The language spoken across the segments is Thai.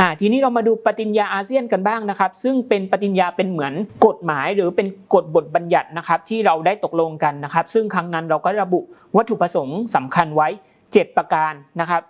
อ่าทีนี้เรามาดูปฏิญญาอาเซียนกันบ้างนะครับ ซึ่งเป็นปฏิญญาเป็นเหมือนกฎหมายหรือเป็นกฎบทบัญญัตินะครับที่เราได้ตกลงกันนะครับ ซึ่งครั้งนั้นเราก็ระบุวัตถุประสงค์สำคัญไว้ 7 ประการนะครับ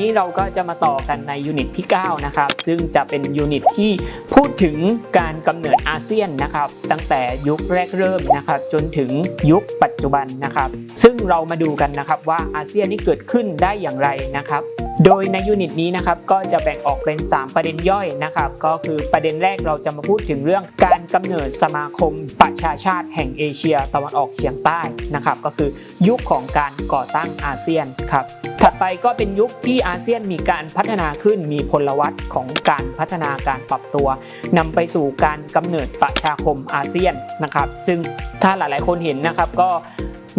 นนี้เราก็จะมาต่อกันในยูนิตที่ 9 นะครับ ซึ่งจะเป็นยูนิตที่พูดถึงการกำเนิดอาเซียนนะครับ ตั้งแต่ยุคแรกเริ่มนะครับ จนถึงยุคปัจจุบันนะครับ ซึ่งเรามาดูกันนะครับว่าอาเซียนนี้เกิดขึ้นได้อย่างไรนะครับ โดยในยูนิตนี้นะครับก็จะแบ่งออกเป็น 3 ประเด็นย่อยนะครับก็คือประเด็นแรกเราจะมาพูดถึงเรื่องการกำเนิดสมาคมประชาชาติแห่งเอเชียตะวันออกเฉียงใต้นะครับก็คือยุคของการก่อตั้งอาเซียนครับถัดไปก็เป็นยุคที่อาเซียนมีการพัฒนาขึ้นมีพลวัตของการพัฒนาการปรับตัวนำไปสู่การกำเนิดประชาคมอาเซียนนะครับ ซึ่งถ้าหลายๆคนเห็นนะครับก็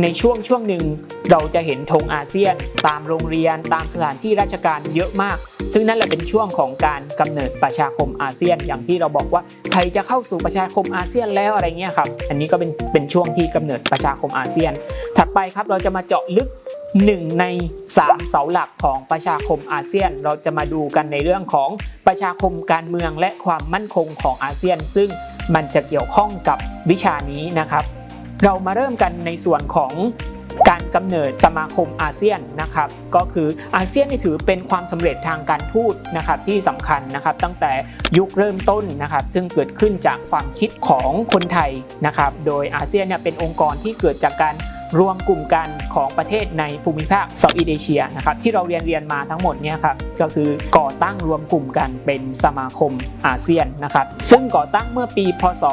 ในช่วงช่วงหนึ่งเราจะเห็นธงอาเซียน ตามโรงเรียนตามสถานที่ราชการเยอะมาก ซึ่งนั่นแหละเป็นช่วงของการกำเนิดประชาคมอาเซียน อย่างที่เราบอกว่าใครจะเข้าสู่ประชาคมอาเซียนแล้วอะไรเงี้ยครับ อันนี้ก็เป็นเป็นช่วงที่กำเนิดประชาคมอาเซียน ถัดไปครับเราจะมาเจาะลึกหนึ่งใน 3 เสาหลักของประชาคมอาเซียน เราจะมาดูกันในเรื่องของประชาคมการเมืองและความมั่นคงของอาเซียน ซึ่งมันจะเกี่ยวข้องกับวิชานี้นะครับ เรามาเริ่มกันในส่วนของการกำเนิดสมาคมอาเซียนนะครับ ก็คืออาเซียนนี่ถือเป็นความสำเร็จทางการทูตนะครับที่สำคัญนะครับ ตั้งแต่ยุคเริ่มต้นนะครับ ซึ่งเกิดขึ้นจากความคิดของคนไทยนะครับ โดยอาเซียนเนี่ยเป็นองค์กรที่เกิดจากการ รวมกลุ่มกันของประเทศในภูมิภาคเซาท์อีสเอเชียนะครับที่เราเรียนเรียนมาทั้งหมดเนี่ยครับก็คือก่อตั้งรวมกลุ่มกันเป็นสมาคมอาเซียนนะครับซึ่งก่อตั้งเมื่อปี พศ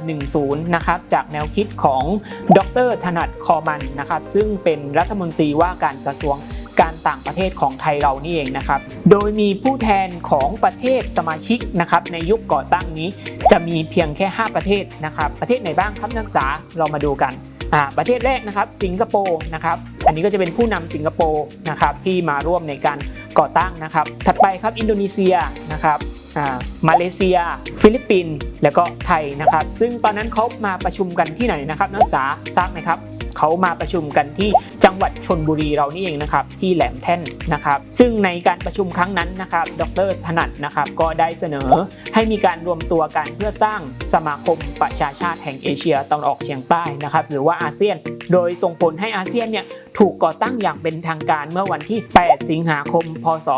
2510 นะครับจากแนวคิดของดรถนัดคอมันนะครับซึ่งเป็นรัฐมนตรีว่าการกระทรวงการต่างประเทศของไทยเรานี่เองนะครับ โดยมีผู้แทนของประเทศสมาชิกนะครับในยุคก่อตั้งนี้จะมีเพียงแค่ 5 ประเทศนะครับ ประเทศไหนบ้างครับนักศึกษาเรามาดูกัน อ่าประเทศแรกนะครับสิงคโปร์นะครับอันนี้ก็จะเป็นผู้นำสิงคโปร์นะครับที่มาร่วมในการก่อตั้งนะครับ ถัดไปครับอินโดนีเซียนะครับมาเลเซีย ฟิลิปปินส์แล้วก็ไทยนะครับ ซึ่งตอนนั้นเขามาประชุมกันที่ไหนนะครับนักศึกษาทราบไหมครับ เขามาประชุมกันที่จังหวัดชนบุรีเรานี่เองนะครับที่แหลมแท่นนะครับ ซึ่งในการประชุมครั้งนั้นนะครับ ดรถนัดนะครับก็ได้เสนอให้มีการรวมตัวกันเพื่อสร้างสมาคมประชาชาติแห่งเอเชียตะวันออกเฉียงใต้นะครับหรือว่าอาเซียน โดยส่งผลให้อาเซียนเนี่ยถูกก่อตั้งอย่างเป็นทางการเมื่อวันที่ 8 สิงหาคม พศ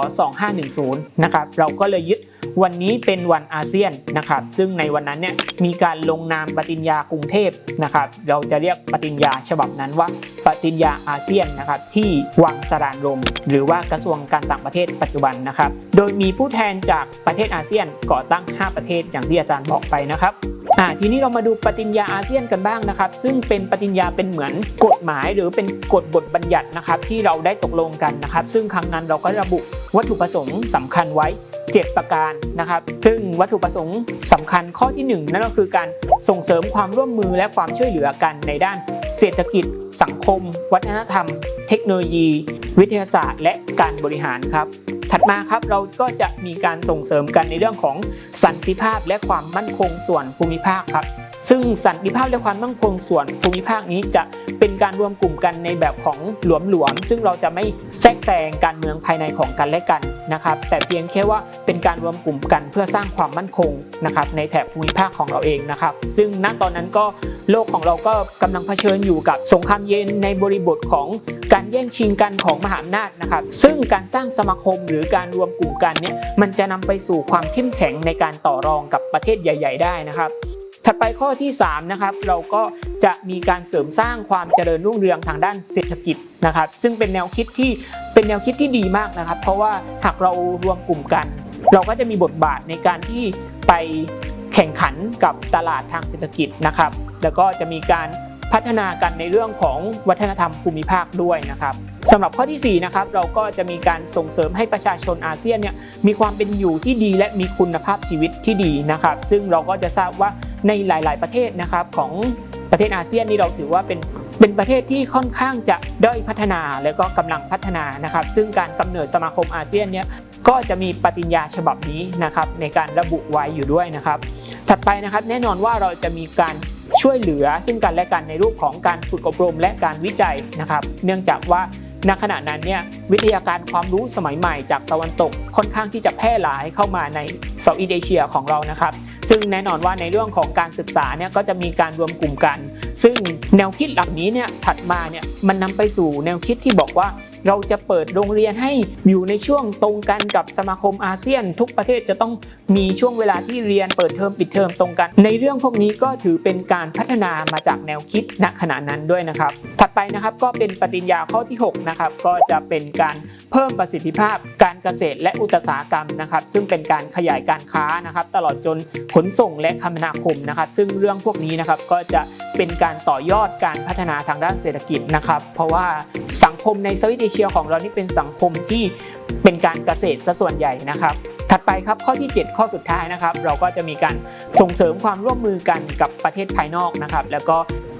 2510 นะครับเราก็เลยยึด วันนี้เป็นวันอาเซียนนะครับ ซึ่งในวันนั้นเนี่ยมีการลงนามปฏิญญากรุงเทพนะครับ เราจะเรียกปฏิญญาฉบับนั้นว่าปฏิญญาอาเซียนนะครับที่วังสรานรม หรือว่ากระทรวงการต่างประเทศปัจจุบันนะครับ โดยมีผู้แทนจากประเทศอาเซียนก่อตั้ง 5 ประเทศอย่างที่อาจารย์บอกไปนะครับ อ่าทีนี้เรามาดูปฏิญญาอาเซียนกันบ้างนะครับ ซึ่งเป็นปฏิญญาเป็นเหมือนกฎหมายหรือเป็นกฎบทบัญญัตินะครับ ที่เราได้ตกลงกันนะครับ ซึ่งครั้งนั้นเราก็ระบุวัตถุประสงค์สำคัญไว้ 7 ประการนะครับ ซึ่งวัตถุประสงค์สำคัญข้อที่ 1 นั่นก็คือการส่งเสริมความร่วมมือและความช่วยเหลือกันในด้านเศรษฐกิจ สังคม วัฒนธรรม เทคโนโลยี วิทยาศาสตร์และการบริหารครับ ถัดมาครับเราก็จะมีการส่งเสริมกันในเรื่องของสันติภาพและความมั่นคงส่วนภูมิภาคครับ ซึ่งสันติภาพและความมั่นคงส่วนภูมิภาคนี้จะเป็นการรวมกลุ่มกันในแบบของหลวมๆซึ่งเราจะไม่แทรกแซงการเมืองภายในของกันและกันนะครับ แต่เพียงแค่ว่าเป็นการรวมกลุ่มกันเพื่อสร้างความมั่นคงนะครับในแถบภูมิภาคของเราเองนะครับ ซึ่งณตอนนั้นก็โลกของเราก็กำลังเผชิญอยู่กับสงครามเย็นในบริบทของ แย่งชิงกันของมหาอำนาจนะครับ ซึ่งการสร้างสมาคมหรือการรวมกลุ่มกันเนี่ยมันจะนำไปสู่ความเข้มแข็งในการต่อรองกับประเทศใหญ่ ๆ ได้นะครับถัดไปข้อที่3นะครับเราก็จะมีการเสริมสร้างความเจริญรุ่งเรืองทางด้านเศรษฐกิจนะครับ ซึ่งเป็นแนวคิดที่เป็นแนวคิดที่ดีมากนะครับ เพราะว่าหากเรารวมกลุ่มกัน เราก็จะมีบทบาทในการที่ไปแข่งขันกับตลาดทางเศรษฐกิจนะครับ แล้วก็จะมีการ พัฒนากันในเรื่องของวัฒนธรรมภูมิภาคด้วยนะครับสำหรับข้อทีสี่4นะครับเราก็จะมีการส่งเสริมให้ประชาชนอาเซียนเนี่ยมีความเป็นอยู่ที่ดีและมีคุณภาพชีวิตที่ดีนะครับ ซึ่งเราก็จะทราบว่าในหลาย ๆ ประเทศนะครับของประเทศอาเซียนนี่เราถือว่าเป็นเป็นประเทศที่ค่อนข้างจะด้อยพัฒนาแล้วก็กำลังพัฒนานะครับ ซึ่งการกำเนิดสมาคมอาเซียนเนี่ยก็จะมีปฏิญญาฉบับนี้นะครับในการระบุไว้อยู่ด้วยนะครับ ถัดไปนะครับแน่นอนว่าเราจะมีการ ช่วยเหลือซึ่งกันและกันในรูปของการฝึกอบรมและการวิจัยนะครับ เนื่องจากว่าณขณะนั้นเนี่ยวิทยาการความรู้สมัยใหม่จากตะวันตกค่อนข้างที่จะแพร่หลายเข้ามาในเซาท์อีเอเชียของเรานะครับ ซึ่งแน่นอนว่าในเรื่องของการศึกษาเนี่ยก็จะมีการรวมกลุ่มกัน ซึ่งแนวคิดหล่านี้เนี่ยถัดมาเนี่ยมันนำไปสู่แนวคิดที่บอกว่า เราจะเปิดโรงเรียนให้อยู่ในช่วงตรงกันกับสมาคมอาเซียน ทุกประเทศจะต้องมีช่วงเวลาที่เรียนเปิดเทอมปิดเทอมตรงกัน ในเรื่องพวกนี้ก็ถือเป็นการพัฒนามาจากแนวคิดณขณะนั้นด้วยนะครับ ถัดไปนะครับก็เป็นปฏิญญาข้อที่6นะครับก็จะเป็นการเพิ่มประสิทธิภาพการเกษตรและอุตสาหกรรมนะครับ ซึ่งเป็นการขยายการค้านะครับ ตลอดจนขนส่งและคมนาคมนะครับ ซึ่งเรื่องพวกนี้นะครับก็จะเป็นการต่อยอดการพัฒนาทางด้านเศรษฐกิจนะครับ เพราะว่าสังคมในสวิตเเชียของเรานี่เป็นสังคมที่เป็นการเกษตรซะส่วนใหญ่นะครับ ถัดไปครับข้อที่ 7 ข้อสุดท้ายนะครับ เราก็จะมีการส่งเสริมความร่วมมือกันกับประเทศภายนอกนะครับ แล้วก็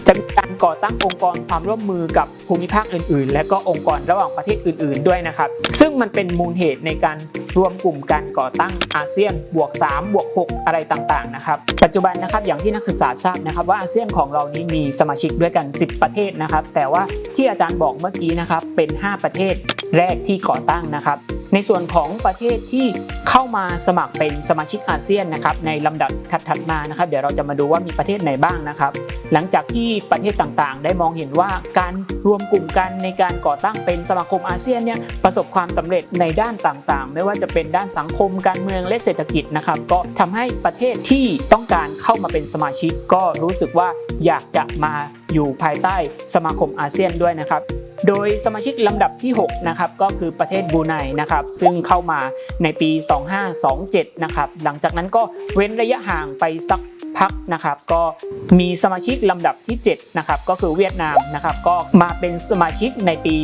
จะมีการ ก่อตั้งองค์กรความร่วมมือกับภูมิภาคอื่น ๆ และก็องค์กรระหว่างประเทศอื่น ๆ ด้วยนะครับ ซึ่งมันเป็นมูลเหตุในการรวมกลุ่มการก่อตั้งอาเซียนบวก3บวก6อะไรต่างๆนะครับปัจจุบันนะครับอย่างที่นักศึกษาทราบนะครับ ว่าอาเซียนของเรานี้มีสมาชิกด้วยกัน 10 ประเทศนะครับ แต่ว่าที่อาจารย์บอกเมื่อกี้นะครับเป็น 5 ประเทศแรกที่ก่อตั้งนะครับ ในส่วนของประเทศที่เข้ามาสมัครเป็นสมาชิกอาเซียนนะครับในลำดับถัดๆมานะครับ เดี๋ยวเราจะมาดูว่ามีประเทศไหนบ้างนะครับ หลังจากที่ประเทศต่างๆ ได้มองเห็นว่าการรวมกลุ่มกันในการก่อตั้งเป็นสมาคมอาเซียนเนี่ยประสบความสำเร็จในด้านต่างๆ ไม่ว่าจะเป็นด้านสังคมการเมืองและเศรษฐกิจนะครับ ก็ทำให้ประเทศที่ต้องการเข้ามาเป็นสมาชิก ก็รู้สึกว่าอยากจะมาอยู่ภายใต้สมาคมอาเซียนด้วยนะครับ โดยสมาชิกลำดับที่6นะครับก็คือประเทศบรูไนนะครับซึ่งเข้ามาในปี 2527นะครับหลังจากนั้นก็เว้นระยะห่างไปสักพักนะครับก็มีสมาชิกลำดับที่7นะครับก็คือเวียดนามนะครับก็มาเป็นสมาชิกในปี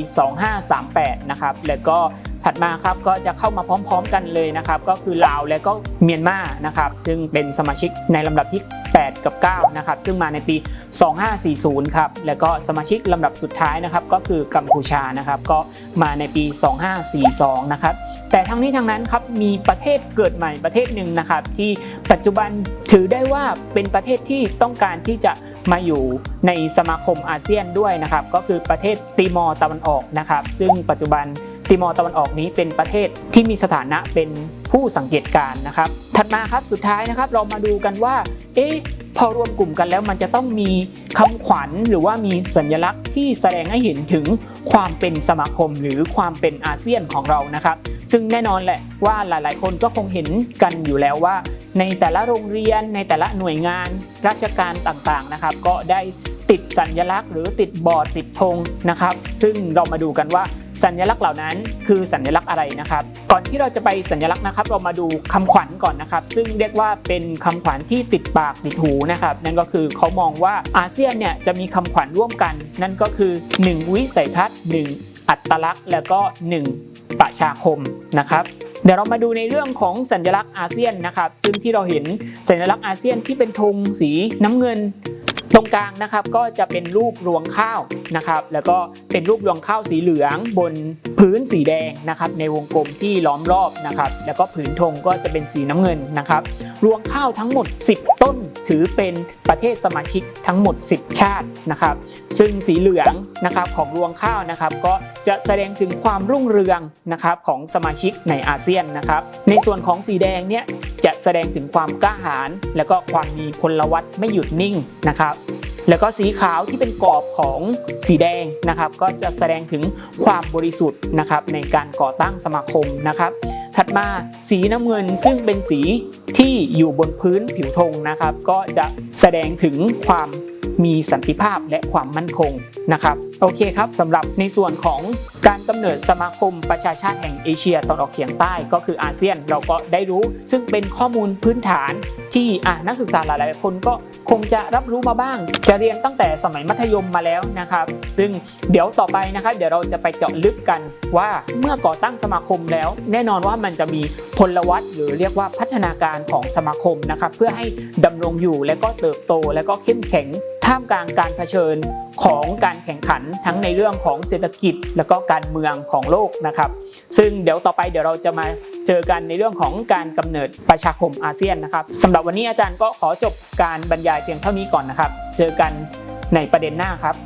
2538นะครับแล้วก็ ถัดมาครับก็จะเข้ามาพร้อม ๆ กันเลยนะครับก็คือลาวและก็เมียนมานะครับซึ่งเป็นสมาชิกในลำดับที่ 8 กับ 9 นะครับ ซึ่งมาในปี 2540 ครับ แล้วก็สมาชิกลำดับสุดท้ายนะครับ ก็คือกัมพูชานะครับ ก็มาในปี 2542 นะครับ แต่ทั้งนี้ทั้งนั้นครับมีประเทศเกิดใหม่ประเทศหนึ่งนะครับ ที่ปัจจุบันถือได้ว่าเป็นประเทศที่ต้องการที่จะมาอยู่ในสมาคมอาเซียนด้วยนะครับ ก็คือประเทศติมอร์ตะวันออกนะครับ ซึ่งปัจจุบัน ติมอร์ตะวันออกนี้เป็นประเทศที่มีสถานะเป็นผู้สังเกตการนะครับ ถัดมาครับสุดท้ายนะครับเรามาดูกันว่า เอ๊ะพอรวมกลุ่มกันแล้วมันจะต้องมีคำขวัญหรือว่ามีสัญลักษณ์ที่แสดงให้เห็นถึงความเป็นสมาคมหรือความเป็นอาเซียนของเรานะครับ ซึ่งแน่นอนแหละว่าหลายๆ คนก็คงเห็นกันอยู่แล้วว่า ในแต่ละโรงเรียน ในแต่ละหน่วยงาน ราชการต่างๆนะครับ ก็ได้ติดสัญลักษณ์ หรือติดบอร์ดติดธงนะครับ ซึ่งเรามาดูกันว่า สัญลักษณ์เหล่านั้นคือสัญลักษณ์อะไรนะครับ ก่อนที่เราจะไปสัญลักษณ์นะครับ เรามาดูคำขวัญก่อนนะครับ ซึ่งเรียกว่าเป็นคำขวัญที่ติดปากติดหูนะครับ นั่นก็คือเขามองว่าอาเซียนเนี่ยจะมีคำขวัญร่วมกัน นั่นก็คือ 1 วิสัยทัศน์ 1 อัตลักษณ์ แล้วก็ 1 ประชาคมนะครับเดี๋ยวเรามาดูในเรื่องของสัญลักษณ์อาเซียนนะครับ ซึ่งที่เราเห็นสัญลักษณ์อาเซียนที่เป็นธงสีน้ำเงิน ตรงกลางนะครับก็จะเป็นรูปรวงข้าวนะครับแล้วก็เป็นรูปรวงข้าวสีเหลืองบนพื้นสีแดงนะครับในวงกลมที่ล้อมรอบนะครับแล้วก็ผืนธงก็จะเป็นสีน้ำเงินนะครับรวงข้าวทั้งหมด 10 ต้นถือเป็นประเทศสมาชิกทั้งหมด 10 ชาตินะครับ ซึ่งสีเหลืองนะครับของรวงข้าวนะครับก็จะแสดงถึงความรุ่งเรืองนะครับของสมาชิกในอาเซียนนะครับในส่วนของสีแดงเนี่ย จะแสดงถึงความกล้าหาญและก็ความมีพลวัตไม่หยุดนิ่งนะครับ แล้วก็สีขาวที่เป็นกรอบของสีแดงนะครับ ก็จะแสดงถึงความบริสุทธิ์นะครับในการก่อตั้งสมาคมนะครับถัดมาสีน้ำเงินซึ่งเป็นสีที่อยู่บนพื้นผิวธงนะครับ ก็จะแสดงถึงความมีสันติภาพและความมั่นคง นะครับโอเคครับสำหรับในส่วนของการกำเนิดสมาคมประชาชาติแห่งเอเชียตะวันออกเฉียงใต้ก็คืออาเซียนเราก็ได้รู้ ซึ่งเป็นข้อมูลพื้นฐานที่นักศึกษาหลายๆ คนก็คงจะรับรู้มาบ้าง จะเรียนตั้งแต่สมัยมัธยมมาแล้วนะครับ ซึ่งเดี๋ยวต่อไปนะครับ เดี๋ยวเราจะไปเจาะลึกกันว่าเมื่อก่อตั้งสมาคมแล้ว แน่นอนว่ามันจะมีพลวัตหรือเรียกว่าพัฒนาการของสมาคมนะครับเพื่อให้ดำรงอยู่และก็เติบโตและก็เข้มแข็งท่ามกลางการเผชิญ ของการแข่งขันทั้งในเรื่องของเศรษฐกิจ และก็การเมืองของโลกนะครับ ซึ่งเดี๋ยวต่อไปเดี๋ยวเราจะมาเจอกันในเรื่องของการกำเนิดประชาคมอาเซียนนะครับสำหรับวันนี้อาจารย์ก็ขอจบการบรรยายเพียงเท่านี้ก่อนนะครับ เจอกันในประเด็นหน้าครับ